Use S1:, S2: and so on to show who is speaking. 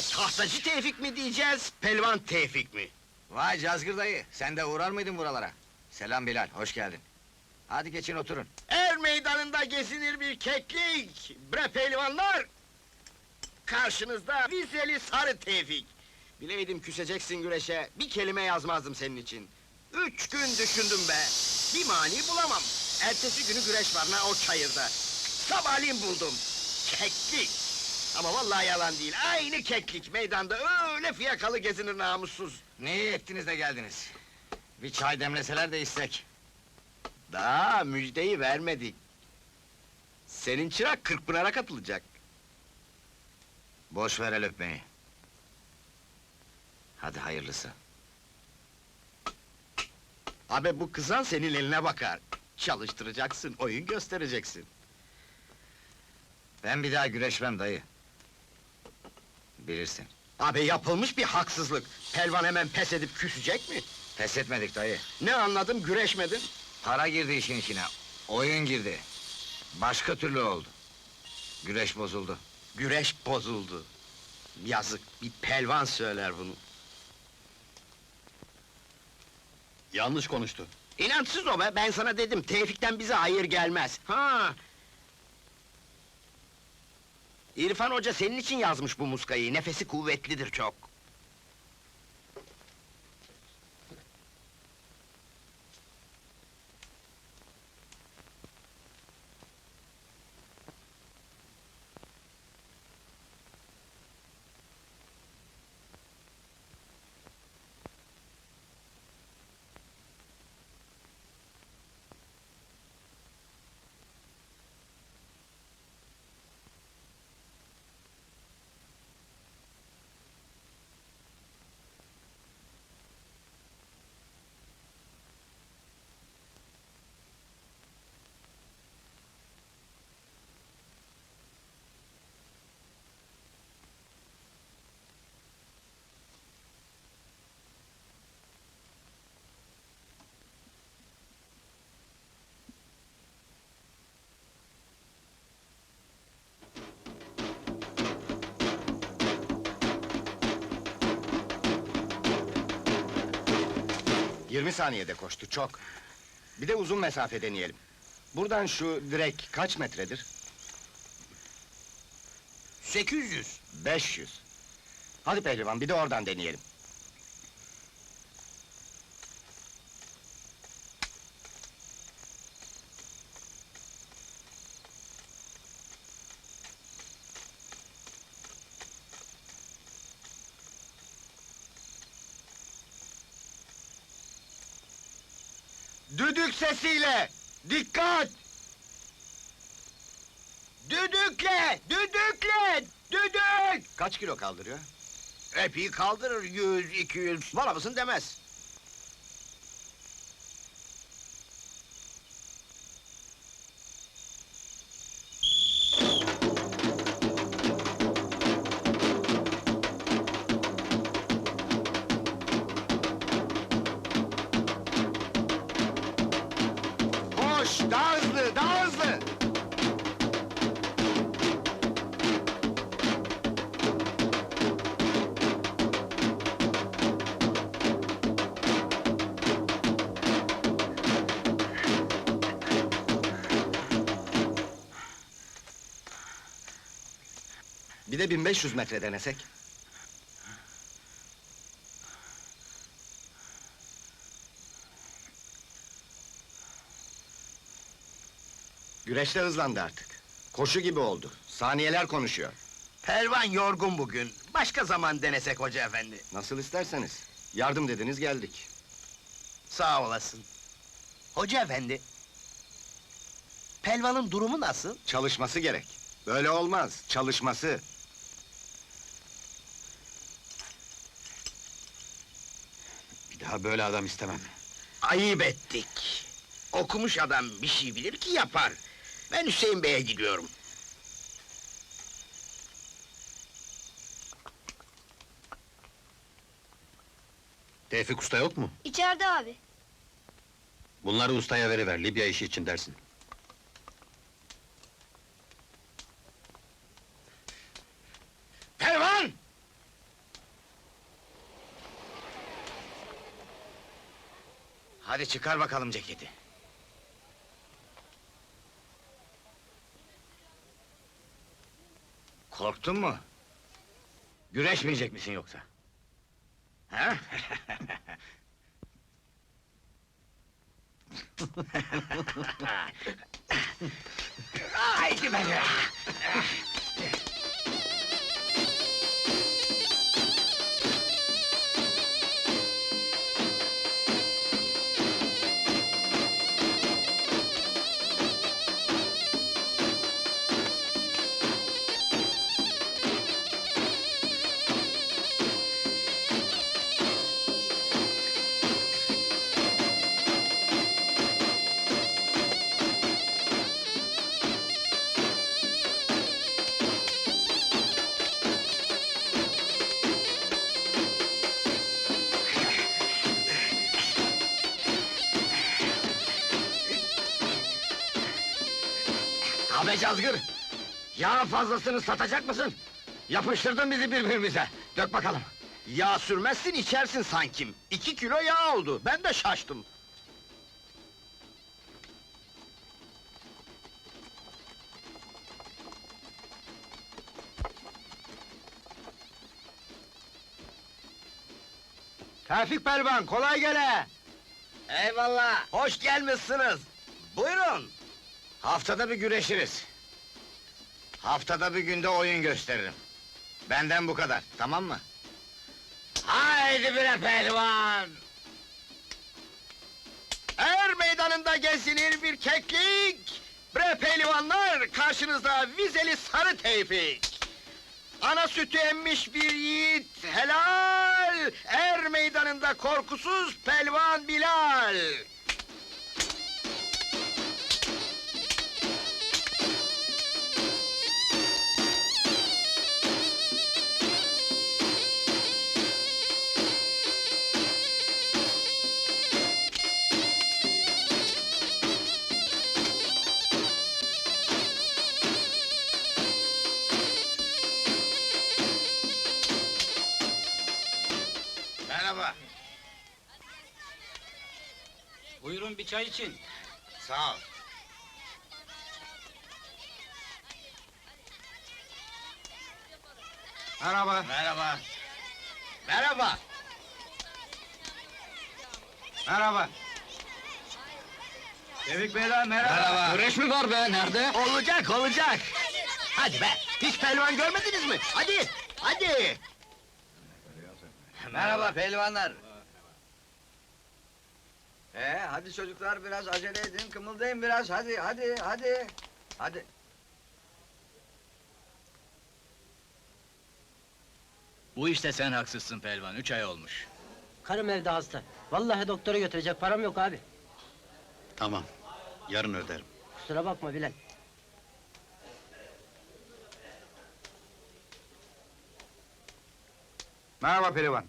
S1: tahtacı Tevfik mi diyeceğiz, pelvan Tevfik mi?
S2: Vay Cazgır dayı, sen de uğrar mıydın buralara? Selam Bilal, hoş geldin. Hadi geçin oturun.
S1: Er meydanında gezinir bir keklik, bre pehlivanlar! Karşınızda vizeli sarı Tevfik. Bileydim küseceksin güreşe, bir kelime yazmazdım senin için. Üç gün düşündüm be, bir mani bulamam. Ertesi günü güreş var na o çayırda. Sabahleyin buldum, keklik! Ama vallahi yalan değil, aynı keklik meydanda öyle fiyakalı gezinir namussuz.
S2: Ne iyi ettiniz de geldiniz. Bir çay demleseler de içsek.
S1: Daha müjdeyi vermedik. Senin çırak Kırkpınar'a katılacak.
S2: Boş ver el öpmeyi. Hadi hayırlısı.
S1: Abi bu kızan senin eline bakar. Çalıştıracaksın, oyun göstereceksin.
S2: Ben bir daha güreşmem dayı. Bilirsin.
S1: Abi yapılmış bir haksızlık. Pelvan hemen pes edip küsecek mi?
S2: Pes etmedik dayı.
S1: Ne anladım, güreşmedin.
S2: Para girdi işin içine. Oyun girdi. Başka türlü oldu. Güreş bozuldu.
S1: Güreş bozuldu. Yazık, bir pelvan söyler bunu.
S3: Yanlış konuştu.
S1: İnançsız o be, ben sana dedim, Tevfik'ten bize hayır gelmez. Ha! İrfan Hoca senin için yazmış bu muskayı, nefesi kuvvetlidir çok.
S4: Yirmi saniyede koştu, çok. Bir de uzun mesafe deneyelim. Buradan şu direk kaç metredir?
S1: 800.
S4: 500. Hadi pehlivan, bir de oradan deneyelim.
S1: Düdük sesiyle! Dikkat! Düdükle! Düdükle! Düdük!
S4: Kaç kilo kaldırıyor?
S1: Epey kaldırır, yüz, iki yüz, bana mısın demez.
S4: Bir de 1500 metre denesek. Güreşte hızlandı artık. Koşu gibi oldu. Saniyeler konuşuyor.
S1: Pelvan yorgun bugün, başka zaman denesek hoca efendi.
S4: Nasıl isterseniz. Yardım dediniz geldik.
S1: Sağ olasın. Hoca efendi. Pelvanın durumu nasıl?
S4: Çalışması gerek. Böyle olmaz. Çalışması.
S3: Daha böyle adam istemem.
S1: Ayıp ettik. Okumuş adam bir şey bilir ki yapar. Ben Hüseyin Bey'e gidiyorum.
S3: Tevfik Usta yok mu?
S5: İçeride abi.
S3: Bunları ustaya veriver, Libya işi için dersin.
S1: Pelvan!
S2: Hadi çıkar bakalım ceketi. Korktun mu? Güreşmeyecek misin yoksa? Ha? Haydi be! Abi Cazgır! Yağ fazlasını satacak mısın? Yapıştırdın bizi birbirimize. Dök bakalım.
S1: Yağ sürmezsin içersin sankim. İki kilo yağ oldu. Ben de şaştım.
S4: Tevfik Pelvan, kolay gele!
S1: Eyvallah. Hoş gelmişsiniz. Buyurun.
S2: Haftada bir güreşiriz. Haftada bir günde oyun gösteririm. Benden bu kadar, tamam mı? Haydi bre pehlivan!
S1: Er meydanında gezinir bir keklik. Bre pehlivanlar karşınızda vizeli sarı tevfik. Ana sütü emmiş bir yiğit helal. Er meydanında korkusuz pelvan Bilal.
S2: Merhaba,
S5: Buyurun bir çay için.
S2: sağ ol.
S4: Merhaba.
S2: Merhaba.
S1: Merhaba.
S4: Merhaba. Tevfik Beyler merhaba.
S2: Güreş mi var be, nerede?
S1: Olacak olacak. Hadi be. Hiç pelvan görmediniz mi? Hadi. Hadi.
S6: Merhaba pehlivanlar. Ee, hadi çocuklar biraz acele edin, kımıldayın biraz, hadi, hadi, hadi. Hadi.
S5: Bu işte sen haksızsın Pelvan, üç ay olmuş.
S7: Karım evde hasta. Vallahi doktora götürecek param yok abi.
S3: Tamam, yarın öderim.
S7: Kusura bakma Bilal.
S4: Merhaba Pelivan.